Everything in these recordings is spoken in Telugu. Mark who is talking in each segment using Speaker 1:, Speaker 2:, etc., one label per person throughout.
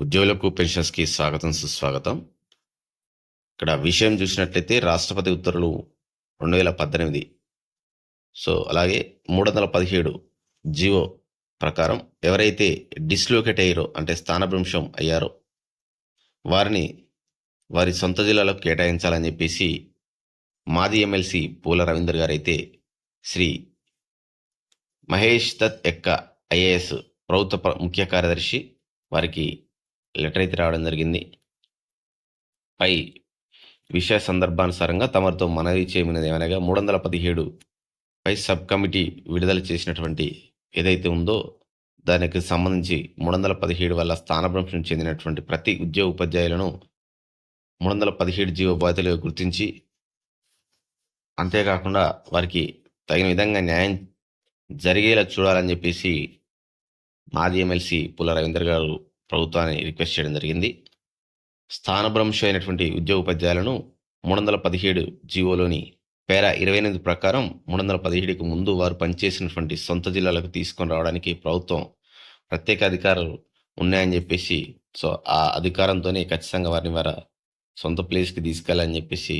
Speaker 1: ఉద్యోగులకు పెన్షన్స్కి స్వాగతం సుస్వాగతం. ఇక్కడ విషయం చూసినట్లయితే రాష్ట్రపతి ఉత్తర్వులు రెండు వేల పద్దెనిమిది. సో అలాగే మూడు వందల పదిహేడు జియో ప్రకారం ఎవరైతే డిస్లోకేట్ అయ్యారో అంటే స్థానభ్రంశం అయ్యారో వారిని వారి సొంత జిల్లాలకు కేటాయించాలని చెప్పేసి మాజీ ఎమ్మెల్సీ పూల రవీందర్ గారైతే శ్రీ మహేష్ దత్ ఎక్క ఐఏఎస్ ప్రభుత్వ ప్ర- ముఖ్య కార్యదర్శి వారికి లెటర్ అయితే రావడం జరిగింది. పై విషయ సందర్భానుసారంగా తమరితో మనవి చేయమనేది ఏమనగా మూడు వందల పదిహేడు పై సబ్ కమిటీ విడుదల చేసినటువంటి ఏదైతే ఉందో దానికి సంబంధించి మూడు వందల పదిహేడు వల్ల స్థానభ్రంశం చెందినటువంటి ప్రతి ఉద్యోగ ఉపాధ్యాయులను మూడు వందల పదిహేడు జీవ బాధితులుగా గుర్తించి అంతేకాకుండా వారికి తగిన విధంగా న్యాయం జరిగేలా చూడాలని చెప్పేసి మాజీ ఎమ్మెల్సీ పుల్ల రవీందర్ గారు ప్రభుత్వాన్ని రిక్వెస్ట్ చేయడం జరిగింది. స్థానభ్రంశం అయినటువంటి ఉద్యోగ మూడు వందల పదిహేడు జీవోలోని పేర ఇరవై ఎనిమిది ప్రకారం మూడు వందల పదిహేడుకి ముందు వారు పనిచేసినటువంటి సొంత జిల్లాలకు తీసుకొని రావడానికి ప్రభుత్వం ప్రత్యేక అధికారాలు ఉన్నాయని చెప్పేసి సో ఆ అధికారంతోనే ఖచ్చితంగా వారిని వారి సొంత ప్లేస్కి తీసుకెళ్ళాలని చెప్పేసి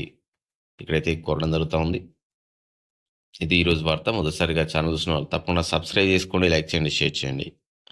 Speaker 1: ఇక్కడైతే కోరడం జరుగుతూ ఉంది. ఇది ఈరోజు వార్త. మొదటిసారిగా ఛానల్ చూసిన వాళ్ళు తప్పకుండా సబ్స్క్రైబ్ చేసుకోండి లైక్ చేయండి షేర్ చేయండి.